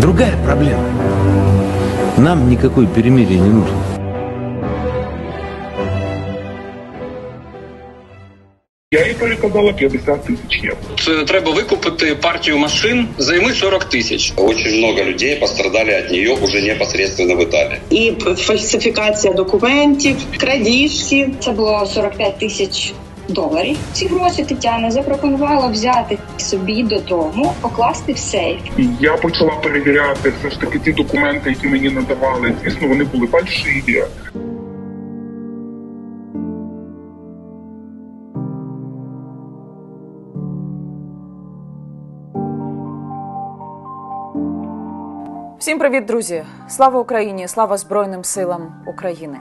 Другая проблема. Нам никакой перемирие не нужно. Я їй переказала 50 тисяч євро. Це треба викупити партію машин, займи 40 тисяч. Очень много людей пострадали от нее уже непосредственно в Италии. і фальсифікація документів, крадіжки. Це було 45 тисяч доларів. Ці гроші Тетяна запропонувала взяти собі додому, покласти в сейф. І я почала перевіряти все ж таки ті документи, які мені надавали. Звісно, вони були фальшиві. Всім привіт, друзі! Слава Україні! Слава Збройним силам України!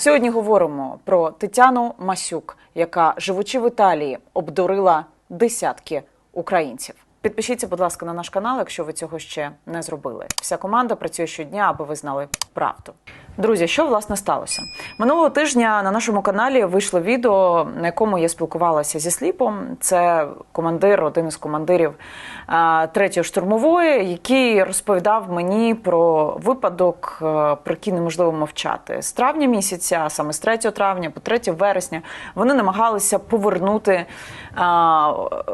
Сьогодні говоримо про Тетяну Масюк, яка, живучи в Італії, обдурила десятки українців. Підпишіться, будь ласка, на наш канал, якщо ви цього ще не зробили. Вся команда працює щодня, аби ви знали правду. Друзі, що власне сталося? Минулого тижня на нашому каналі вийшло відео, на якому я спілкувалася зі сліпом. Це командир, один із командирів третьої штурмової, який розповідав мені про випадок, про який неможливо мовчати. З травня місяця, саме з 3 травня по 3 вересня, вони намагалися повернути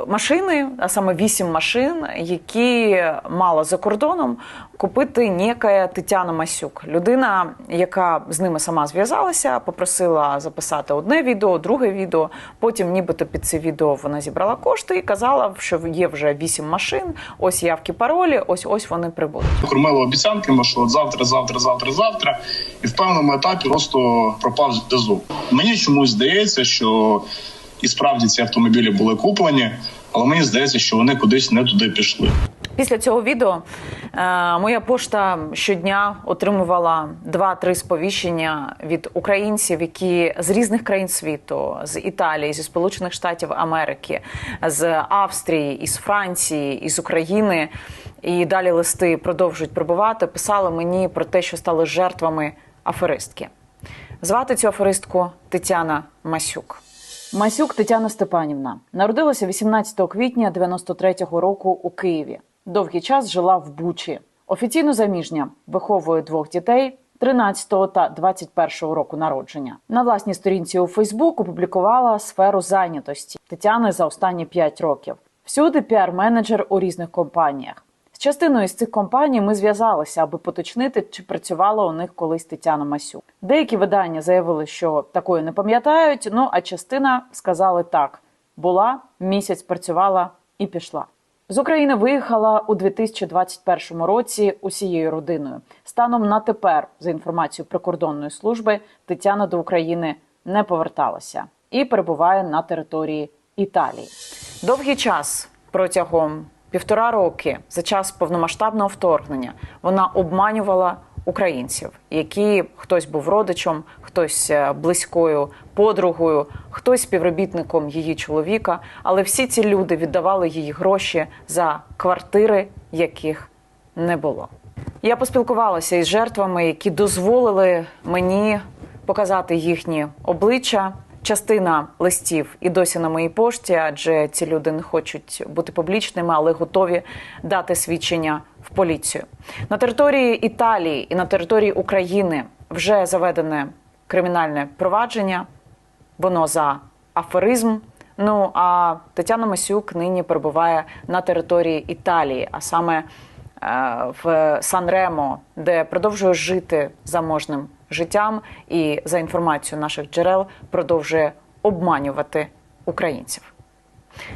машини, а саме вісім машин, які мала за кордоном купити некая Тетяна Масюк, людина, яка з ними сама зв'язалася, попросила записати одне відео, друге відео. Потім, нібито під це відео вона зібрала кошти і казала, що є вже вісім машин. Ось явки паролі, ось ось вони прибудуть. кормили обіцянками, що от завтра, завтра, завтра, завтра, і в певному етапі просто пропав зв'язок. Мені чомусь здається, що і справді ці автомобілі були куплені, але мені здається, що вони кудись не туди пішли. Після цього відео е, моя пошта щодня отримувала два-три сповіщення від українців, які з різних країн світу, з Італії, зі Сполучених Штатів Америки, з Австрії, із Франції, із України. І далі листи продовжують прибувати. Писали мені про те, що стали жертвами аферистки. Звати цю аферистку Тетяна Масюк. Масюк Тетяна Степанівна народилася 18 квітня 93-го року у Києві. Довгий час жила в Бучі. Офіційно заміжня виховує двох дітей 13 та 21 року народження. На власній сторінці у Фейсбук опублікувала сферу зайнятості Тетяни за останні 5 років. Всюди піар-менеджер у різних компаніях. З частиною з цих компаній ми зв'язалися, аби поточнити, чи працювала у них колись Тетяна Масюк. Деякі видання заявили, що такої не пам'ятають. Ну а частина сказали так: була місяць працювала і пішла. З України виїхала у 2021 році усією родиною. Станом на тепер, за інформацією прикордонної служби, Тетяна до України не поверталася і перебуває на території Італії. Довгий час протягом півтора роки за час повномасштабного вторгнення вона обманювала українців, які хтось був родичем, хтось е, близькою подругою, хтось співробітником її чоловіка. Але всі ці люди віддавали їй гроші за квартири, яких не було. Я поспілкувалася із жертвами, які дозволили мені показати їхні обличчя. Частина листів і досі на моїй пошті, адже ці люди не хочуть бути публічними, але готові дати свідчення в поліцію. На території Італії і на території України вже заведене кримінальне провадження. Воно за аферизм. Ну а Тетяна Масюк нині перебуває на території Італії, а саме е, в Сан-Ремо, де продовжує жити заможним життям, і за інформацією наших джерел продовжує обманювати українців.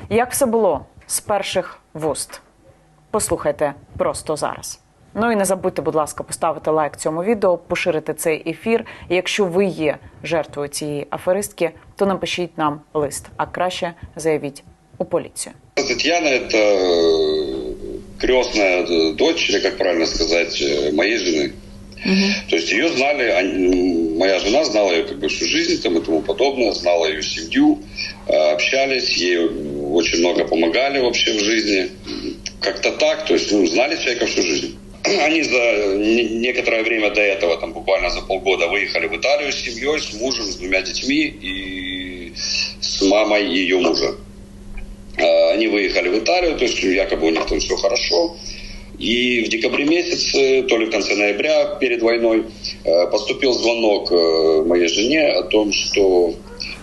Як все було з перших вуст? Послухайте просто зараз. Ну і не забудьте, будь ласка, поставити лайк цьому відео, поширити цей ефір. І якщо ви є жертвою цієї аферистки, то напишіть нам лист, а краще заявіть у поліцію. Татьяна – это э, крестная дочь, или как правильно сказать, э, моей Жены. То есть ее знали, они- моя жена знала ее как бы всю жизнь там, и тому подобное, знала ее семью, э, общались, ей очень много помогали вообще в жизни. Как-то так, то есть ну, знали человека всю жизнь. Они за не- некоторое время до этого, там буквально за полгода, выехали в Италию с семьей, с мужем, с двумя детьми и с мамой ее мужа. Э, Они выехали в Италию, то есть якобы у них там все хорошо. И в декабре месяце, то ли в конце ноября, перед войной, э, поступил звонок э, моей жене о том, что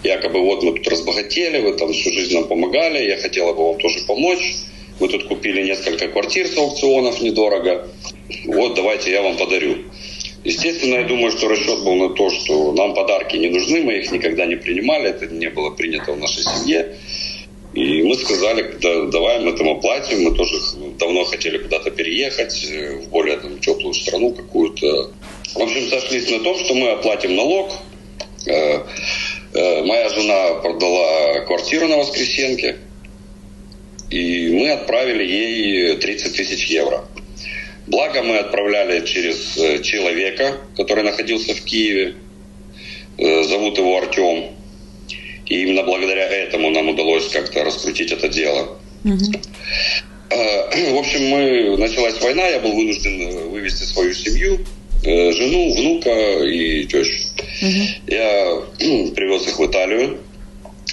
якобы вот мы тут разбогатели, вы там всю жизнь нам помогали, я хотела бы вам тоже помочь. Мы тут купили несколько квартир с аукционов недорого. Вот давайте я вам подарю. Естественно, я думаю, что расчет был на то, что нам подарки не нужны, мы их никогда не принимали, это не было принято в нашей семье. И мы сказали, да, давай мы там оплатим, мы тоже давно хотели куда-то переехать э, в более там, теплую страну какую-то. В общем, сошлись на том, что мы оплатим налог. Э, э, Моя жена продала квартиру на Воскресенке, и мы отправили ей 30 тысяч евро. Благо мы отправляли через человека, который находился в Киеве. Зовут его Артем. И именно благодаря этому нам удалось как-то раскрутить это дело. Э, В общем, мы началась война, я был вынужден э, вывести свою семью, э, жену, внука и тещу. Я привез их в Италию.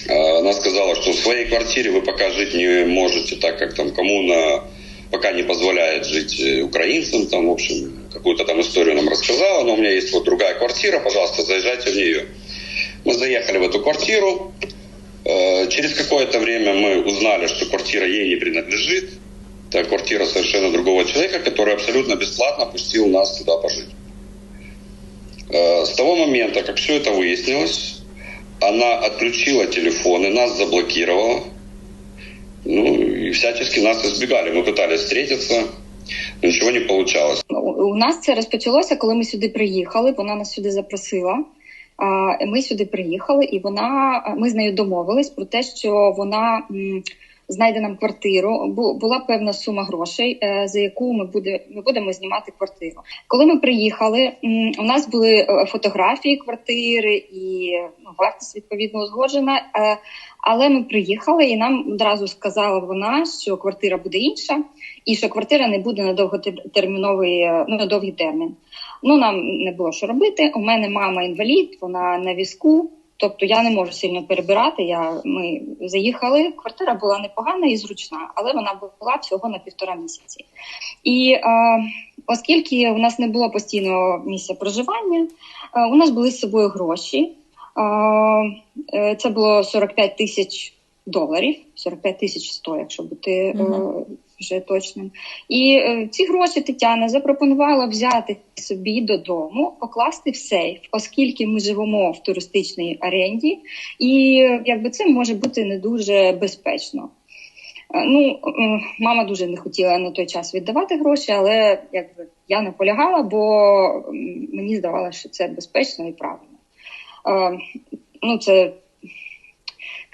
А, Она сказала, что в своей квартире вы пока жить не можете, так как там коммуна пока не позволяет жить э, украинцам. Там, в общем, какую-то там историю нам рассказала. Но у меня есть вот другая квартира, пожалуйста, заезжайте в нее. Мы заехали в эту квартиру. Э, Через какое-то время мы узнали, что квартира ей не принадлежит. Это квартира совершенно другого человека, который абсолютно бесплатно пустил нас туда пожить. Э, С того момента, как все это выяснилось, она отключила телефоны, нас заблокировала. Ну и всячески нас избегали. Мы пытались встретиться, но ничего не получалось. У у нас це розпочалося, коли ми сюди приїхали. Вона нас сюди запросила. Ми сюди приїхали, і вона ми з нею домовились про те, що вона знайде нам квартиру. Бу- Була певна сума грошей, е, за яку ми буде ми будемо знімати квартиру. Коли ми приїхали, у нас були е, фотографії квартири і ну, вартість відповідно узгоджена. е, Але ми приїхали, і нам одразу сказала вона, що квартира буде інша, і що квартира не буде на довготерміновий, ну, на довгий термін. Ну нам не було що робити. У мене мама інвалід, вона на візку. Тобто я не можу сильно перебирати. Я ми заїхали. Квартира була непогана і зручна, але вона була всього на півтора місяці. І е, оскільки у нас не було постійного місця проживання, е, у нас були з собою гроші. Е, е, це було 45 тисяч доларів, 45 тисяч 100, якщо бути е, вже точним. І е, ці гроші Тетяна запропонувала взяти собі додому, покласти в сейф, оскільки ми живемо в туристичній оренді, і якби це може бути не дуже безпечно. Е, Ну, е, мама дуже не хотіла на той час віддавати гроші, але якби я наполягала, бо мені здавалося, що це безпечно і правильно. Е, Ну, це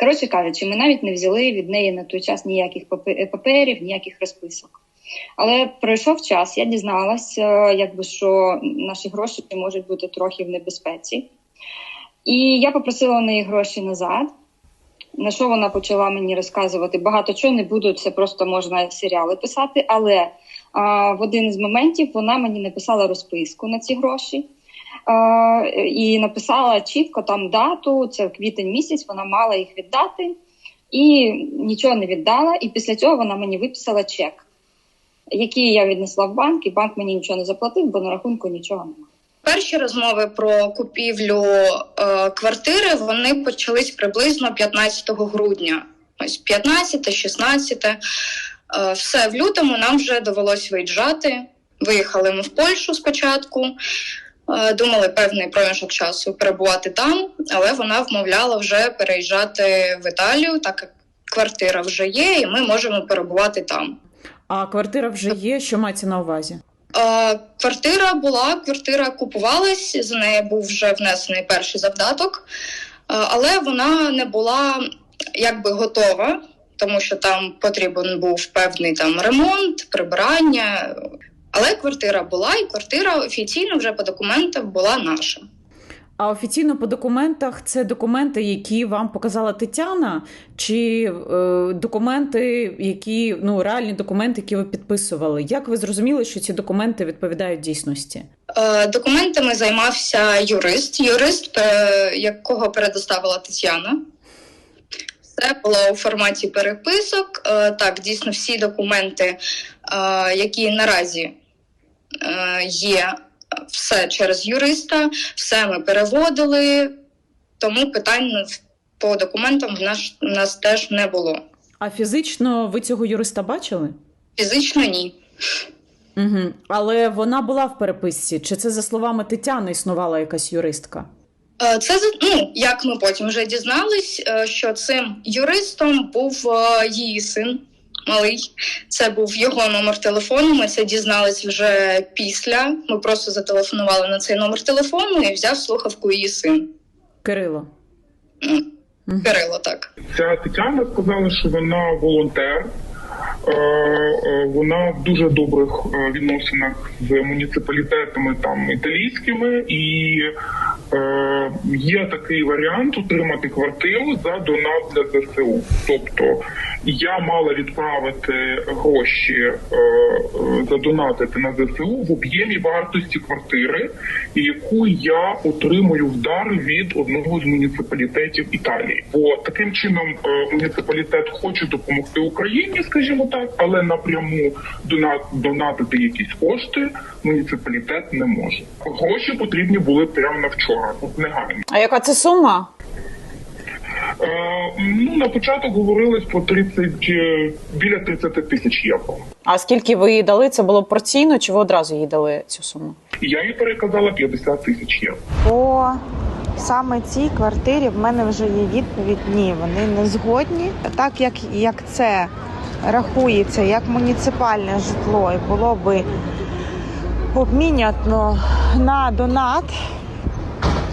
коротше кажучи, ми навіть не взяли від неї на той час ніяких паперів, ніяких розписок. Але пройшов час, я дізналася, якби що наші гроші можуть бути трохи в небезпеці. І я попросила у неї гроші назад. На що вона почала мені розказувати багато чого не буду, це просто можна серіали писати. Але а, в один з моментів вона мені написала розписку на ці гроші. А, і написала чітко там дату, це квітень місяць, вона мала їх віддати і нічого не віддала. І після цього вона мені виписала чек, який я віднесла в банк, і банк мені нічого не заплатив, бо на рахунку нічого немає. Перші розмови про купівлю е, квартири вони почались приблизно 15 грудня. Ось 15, 16. Е, все в лютому нам вже довелось виїжджати. Виїхали ми в Польщу спочатку. Е, думали певний проміжок часу перебувати там, але вона вмовляла вже переїжджати в Італію, так як квартира вже є, і ми можемо перебувати там. А квартира вже є, що мається на увазі? Е, Квартира була, квартира купувалась, за нею був вже внесений перший завдаток, е, але вона не була якби готова, тому що там потрібен був певний там ремонт, прибирання. Але квартира була, і квартира офіційно вже по документам була наша. А офіційно по документах це документи, які вам показала Тетяна, чи е, документи, які ну реальні документи, які ви підписували? Як ви зрозуміли, що ці документи відповідають дійсності? Е, Документами займався юрист, юрист, е, якого передоставила Тетяна. Все було у форматі переписок. Е, Так, дійсно, всі документи, е, які наразі є, все через юриста, все ми переводили, тому питань по документам в нас, в нас теж не було. А фізично ви цього юриста бачили? Фізично ні. Угу. Але вона була в переписці. Чи це за словами Тетяни існувала якась юристка? Е, Це ну, як ми потім вже дізнались, е, що цим юристом був е, її син малий. Це був його номер телефону. Ми це дізнались вже після. Ми просто зателефонували на цей номер телефону і взяв слухавку її син. Кирило. Кирило, так. Ця Тетяна сказала, що вона волонтер. Е, е, Вона в дуже добрих е, відносинах з муніципалітетами там італійськими, і є такий варіант отримати квартиру за донат для ЗСУ. Тобто я мала відправити гроші е, е, задонатити на ЗСУ в об'ємі вартості квартири, яку я отримую в дар від одного з муніципалітетів Італії. Бо таким чином е, муніципалітет хоче допомогти Україні, скажімо так, але напряму донат донатити якісь кошти муніципалітет не може. Гроші потрібні були прямо на вчора, негайно. А яка це сума? Е, ну на початок говорилось про 30, е, біля 30 тисяч євро. А скільки ви їй дали? Це було порційно, чи ви одразу їй дали цю суму? Я їй переказала 50 тисяч євро. По саме цій квартирі в мене вже є відповідь. Ні, вони не згодні. Так як, як це рахується як муніципальне житло, і було би обмінято на донат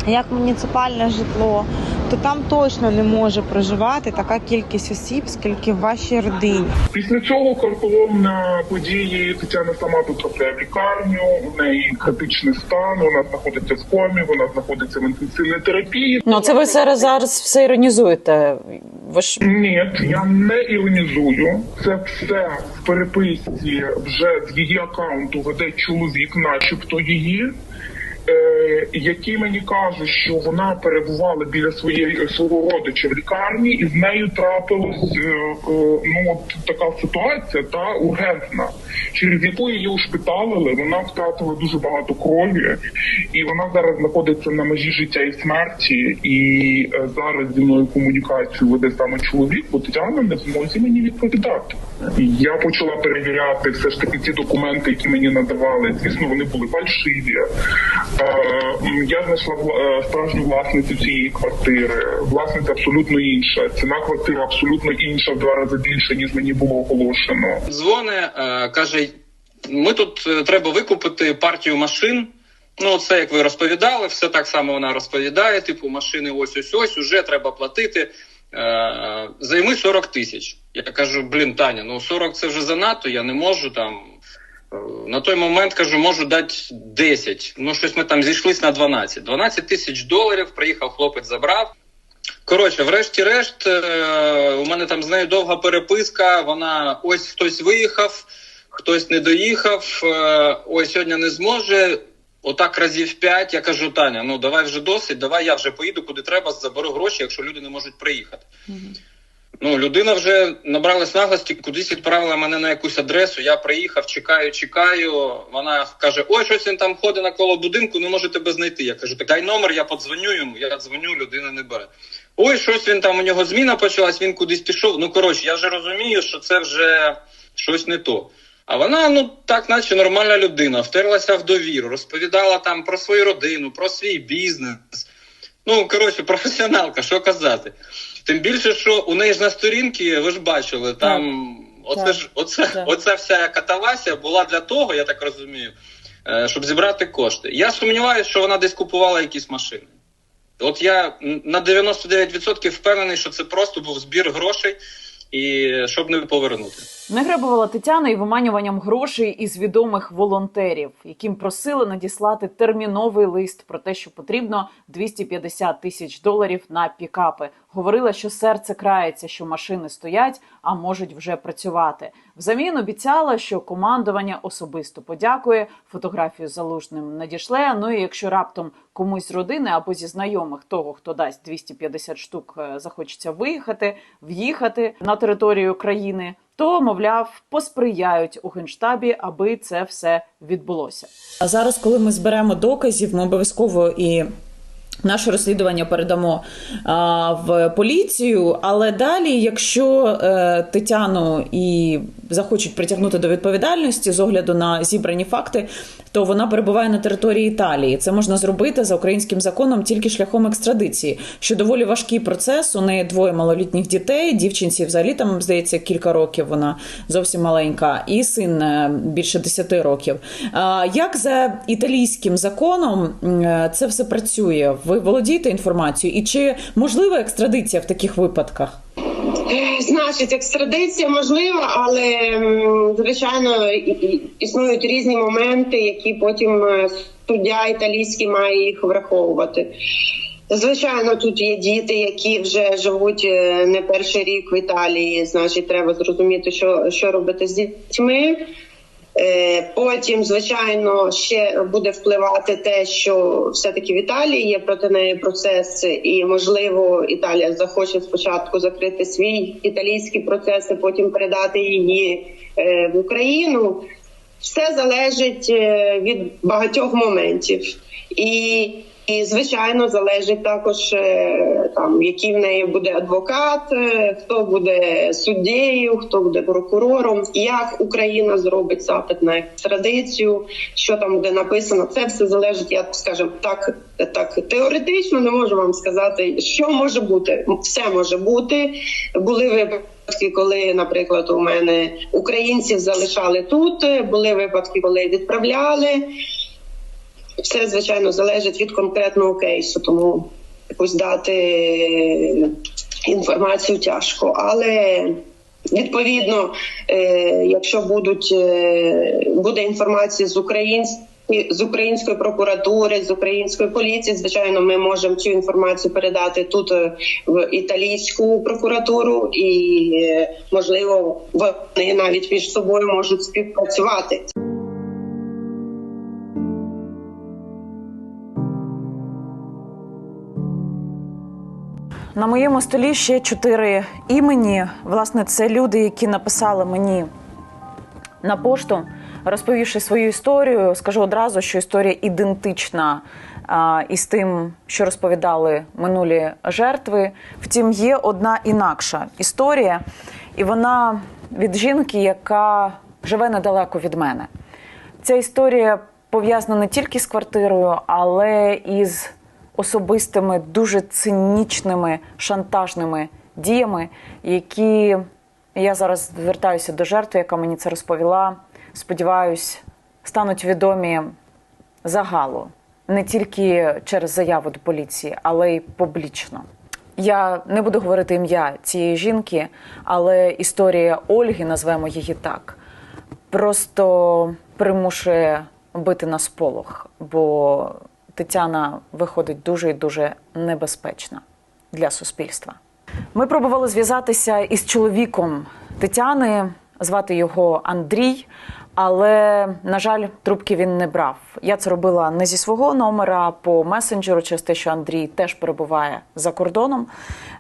як муніципальне житло, то там точно не може проживати така кількість осіб, скільки в вашій родині. Після цього карколомна події Тетяна сама потрапляє в лікарню. У неї критичний стан. Вона знаходиться в комі, вона знаходиться в інтенсивній терапії. Ну це ви зараз зараз все іронізуєте. Ви ж Ні, я не іронізую. Це все в переписці вже з її акаунту веде чоловік, начебто її. Е, який мені каже, що вона перебувала біля своєї свого родича в лікарні, і з нею трапилась е, е, ну от така ситуація та ургентна, через яку її ушпиталили. Вона втратила дуже багато крові, і вона зараз знаходиться на межі життя і смерті. І зараз зі мною комунікацію веде саме чоловік, бо Тетяна не в змозі мені відповідати. Я почала перевіряти все ж таки ці документи, які мені надавали. Звісно, вони були фальшиві. Е, Я знайшла е, справжню власницю цієї квартири. Власниця абсолютно інша. Ціна квартири абсолютно інша, в два рази більше ніж мені було оголошено. Дзвоне, е, каже: ми тут треба викупити партію машин. Ну, це як ви розповідали, все так само вона розповідає. Типу, машини ось ось ось уже треба платити. Займи 40 тисяч. Я кажу, блін, Таня, ну 40 це вже занадто, я не можу там. Е, На той момент кажу, можу дати 10. Ну, щось ми там зійшлись на 12. 12 тисяч доларів. Приїхав хлопець, забрав. Коротше, врешті-решт, е, у мене там з нею довга переписка. Вона ось хтось виїхав, хтось не доїхав. е, Ой, сьогодні не зможе. Отак разів п'ять. Я кажу, Таня, ну давай вже досить, давай я вже поїду куди треба, заберу гроші, якщо люди не можуть приїхати. Ну, людина вже набралась наглості, кудись відправила мене на якусь адресу. Я приїхав, чекаю, чекаю. Вона каже: Ой, щось він там ходить навколо будинку, не може тебе знайти. Я кажу, так дай номер, я подзвоню йому. Я дзвоню, людина не бере. Ой, щось він там у нього зміна почалась, він кудись пішов. Ну коротше, я вже розумію, що це вже щось не то. А вона, ну так, наче нормальна людина, втерлася в довіру, розповідала там про свою родину, про свій бізнес. Ну, коротше, професіоналка, що казати. Тим більше, що у неї ж на сторінці, ви ж бачили, там оце ж оце, Так. оця вся катавасія була для того, я так розумію, е, щоб зібрати кошти. Я сумніваюся, що вона десь купувала якісь машини. От я на 99% впевнений, що це просто був збір грошей, і щоб не повернути. Не гребувала Тетяна і виманюванням грошей із відомих волонтерів, яким просили надіслати терміновий лист про те, що потрібно 250 тисяч доларів на пікапи. Говорила, що серце крається, що машини стоять, а можуть вже працювати. Взамін обіцяла, що командування особисто подякує. Фотографію залужним надішле. Ну і якщо раптом комусь з родини або зі знайомих того, хто дасть 250 штук, е, захочеться виїхати, в'їхати на територію країни, то мовляв посприяють у генштабі, аби це все відбулося. А зараз, коли ми зберемо доказів, ми обов'язково і. Наше розслідування передамо а, в поліцію, але далі, якщо е, Тетяну і захочуть притягнути до відповідальності з огляду на зібрані факти, то вона перебуває на території Італії. Це можна зробити за українським законом тільки шляхом екстрадиції, що доволі важкий процес. У неї двоє малолітніх дітей. Дівчинці взагалі там здається кілька років. Вона зовсім маленька, і син е, більше 10 років. Як за італійським законом е, це все працює? Ви володієте інформацією? І чи можлива екстрадиція в таких випадках? Е, Значить, екстрадиція можлива, але звичайно існують різні моменти, які потім е, суддя італійський має їх враховувати. Звичайно, тут є діти, які вже живуть е, не перший рік в Італії. Значить, треба зрозуміти, що, що робити з дітьми. Е, Потім, звичайно, ще буде впливати те, що все-таки в Італії є проти неї процес, і можливо Італія захоче спочатку закрити свій італійський процес, і потім передати її е, в Україну. Все залежить е, від багатьох моментів, і, і звичайно залежить також е, там, який в неї буде адвокат, е, хто буде суддєю, хто буде прокурором, як Україна зробить запит на екстрадицію, що там буде написано. Це все залежить. Я скажімо так, так теоретично не можу вам сказати, що може бути. Все може бути. Були випадки, коли, наприклад, у мене українців залишали тут. Були випадки, коли відправляли. Все звичайно залежить від конкретного кейсу, тому якусь дати інформацію тяжко. Але відповідно, е, якщо будуть е, буде інформація з української. З української прокуратури, з української поліції, звичайно, ми можемо цю інформацію передати тут е, в італійську прокуратуру, і е, можливо вони навіть між собою можуть співпрацювати. На моєму столі ще чотири імені. Власне, це люди, які написали мені на пошту, розповівши свою історію. Скажу одразу, що історія ідентична а, із тим, що розповідали минулі жертви. Втім, є одна інакша історія, і вона від жінки, яка живе недалеко від мене. Ця історія пов'язана не тільки з квартирою, але і з особистими, дуже цинічними шантажними діями, які я зараз звертаюся до жертви, яка мені це розповіла. Сподіваюсь, стануть відомі загалу не тільки через заяву до поліції, але й публічно. Я не буду говорити ім'я цієї жінки, але історія Ольги, назвемо її так, просто примушує бити на сполох, бо Тетяна виходить дуже і дуже небезпечна для суспільства. Ми пробували зв'язатися із чоловіком Тетяни, звати його Андрій. Але на жаль, трубки він не брав. Я це робила не зі свого номера по месенджеру, через те, що Андрій теж перебуває за кордоном.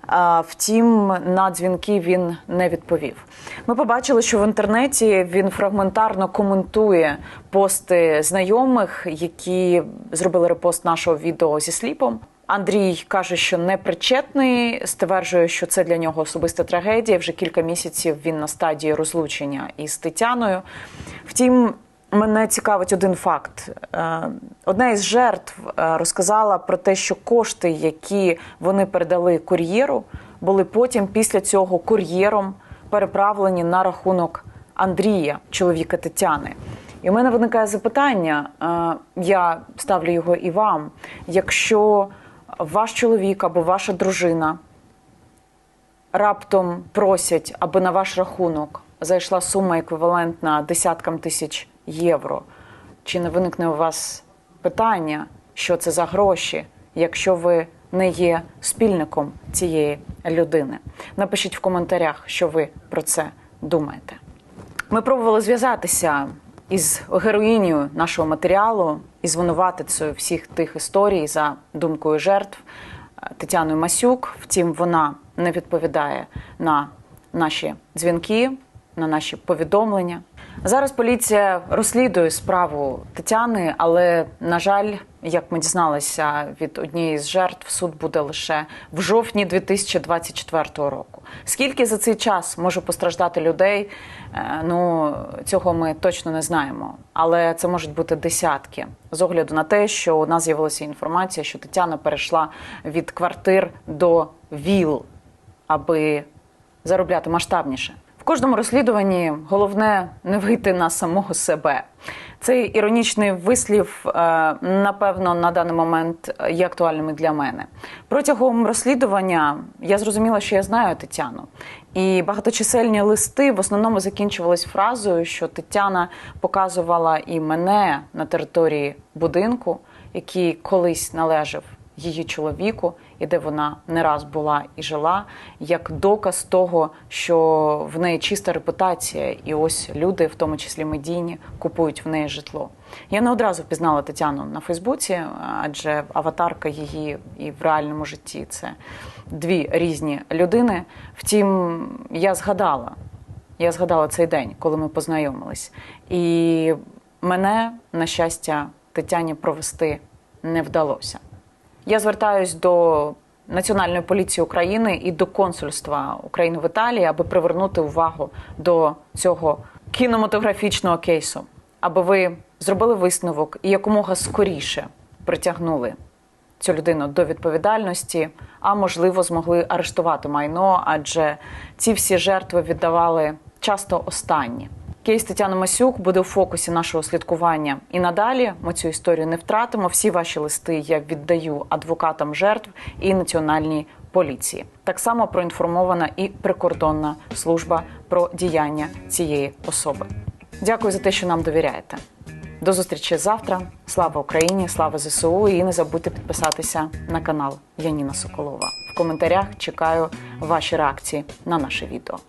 А, Втім, на дзвінки він не відповів. Ми побачили, що в інтернеті він фрагментарно коментує пости знайомих, які зробили репост нашого відео зі сліпом. Андрій каже, що не причетний, стверджує, що це для нього особиста трагедія. Вже кілька місяців він на стадії розлучення із Тетяною. Втім, мене цікавить один факт. Е, Одна із жертв е, розказала про те, що кошти, які вони передали кур'єру, були потім після цього кур'єром переправлені на рахунок Андрія, чоловіка Тетяни. І у мене виникає запитання. е, Я ставлю його і вам. Якщо ваш чоловік або ваша дружина раптом просять, аби на ваш рахунок зайшла сума еквівалентна десяткам тисяч євро. Чи не виникне у вас питання, що це за гроші, якщо ви не є спільником цієї людини? Напишіть в коментарях, що ви про це думаєте. Ми пробували зв'язатися із героїнею нашого матеріалу і звинуватицею всіх тих історій за думкою жертв е, Тетяною Масюк. Втім, вона не відповідає на наші дзвінки, на наші повідомлення. Зараз поліція розслідує справу Тетяни, але на жаль, як ми дізналися від однієї з жертв, суд буде лише в жовтні 2024 року. Скільки за цей час може постраждати людей? е, Ну цього ми точно не знаємо, але це можуть бути десятки з огляду на те, що у нас з'явилася інформація, що Тетяна перейшла від квартир до віл, аби заробляти масштабніше. Кожному розслідуванні головне не вийти на самого себе. Цей іронічний вислів, е, напевно, на даний момент є актуальним і для мене. Протягом розслідування я зрозуміла, що я знаю Тетяну. І багаточисельні листи в основному закінчувались фразою, що Тетяна показувала і мене на території будинку, який колись належав її чоловіку, і де вона не раз була і жила, як доказ того, що в неї чиста репутація, і ось люди, в тому числі медійні, купують в неї житло. Я не одразу впізнала Тетяну на Фейсбуці, адже аватарка її і в реальному житті це дві різні людини. Втім, я згадала. Я згадала цей день, коли ми познайомились. І мене, на щастя, Тетяні провести не вдалося. Я звертаюсь до Національної поліції України і до консульства України в Італії, аби привернути увагу до цього кінематографічного кейсу, аби ви зробили висновок і якомога скоріше притягнули цю людину до відповідальності, а можливо, змогли арештувати майно, адже ці всі жертви віддавали часто останні. Кейс Тетяни Масюк буде у фокусі нашого слідкування. І надалі ми цю історію не втратимо. Всі ваші листи я віддаю адвокатам жертв і національній поліції. Так само проінформована і прикордонна служба про діяння цієї особи. Дякую за те, що нам довіряєте. До зустрічі завтра. Слава Україні! Слава ЗСУ! І не забудьте підписатися на канал Яніна Соколова. В коментарях чекаю ваші реакції на наше відео.